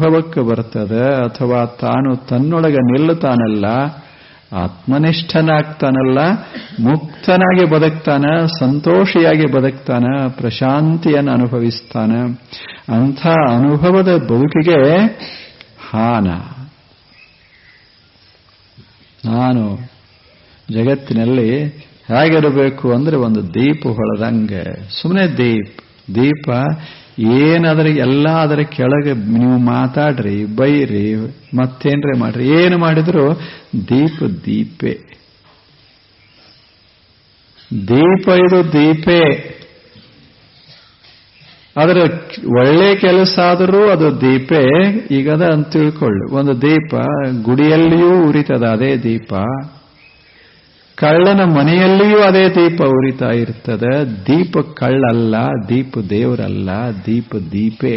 ಅನುಭವಕ್ಕೆ ಬರ್ತದೆ ಅಥವಾ ತಾನು ತನ್ನೊಳಗೆ ನಿಲ್ಲುತ್ತಾನಲ್ಲ, ಆತ್ಮನಿಷ್ಠನಾಗ್ತಾನಲ್ಲ, ಮುಕ್ತನಾಗಿ ಬದುಕ್ತಾನ, ಸಂತೋಷಿಯಾಗಿ ಬದುಕ್ತಾನ, ಪ್ರಶಾಂತಿಯನ್ನು ಅನುಭವಿಸ್ತಾನ. ಅಂಥ ಅನುಭವದ ಬದುಕಿಗೆ ಹಾನ. ನಾನು ಜಗತ್ತಿನಲ್ಲಿ ಹೇಗಿರಬೇಕು ಅಂದ್ರೆ ಒಂದು ದೀಪ ಹೊಳೆದಂಗೆ. ಸುಮ್ಮನೆ ದೀಪ್. ದೀಪ ಏನಾದ್ರೆ ಎಲ್ಲ ಅದರ ಕೆಳಗೆ ನೀವು ಮಾತಾಡ್ರಿ, ಬೈರಿ, ಮತ್ತೇನ್ರೆ ಮಾಡ್ರಿ. ಏನು ಮಾಡಿದ್ರು? ದೀಪ, ದೀಪೆ. ದೀಪ ಇದು ದೀಪೆ. ಅದರ ಒಳ್ಳೆ ಕೆಲಸ ಆದರೂ ಅದು ದೀಪೆ. ಈಗ ಅದ ಅಂತ ತಿಳ್ಕೊಳ್ಳಿ. ಒಂದು ದೀಪ ಗುಡಿಯಲ್ಲಿಯೂ ಉರಿತದ, ಅದೇ ದೀಪ. ಕಳ್ಳನ ಮನೆಯಲ್ಲಿಯೂ ಅದೇ ದೀಪ ಉರಿತಾ ಇರ್ತದೆ. ದೀಪ ಕಳ್ಳಲ್ಲ ದೀಪ ದೇವರಲ್ಲ ದೀಪ ದೀಪೇ.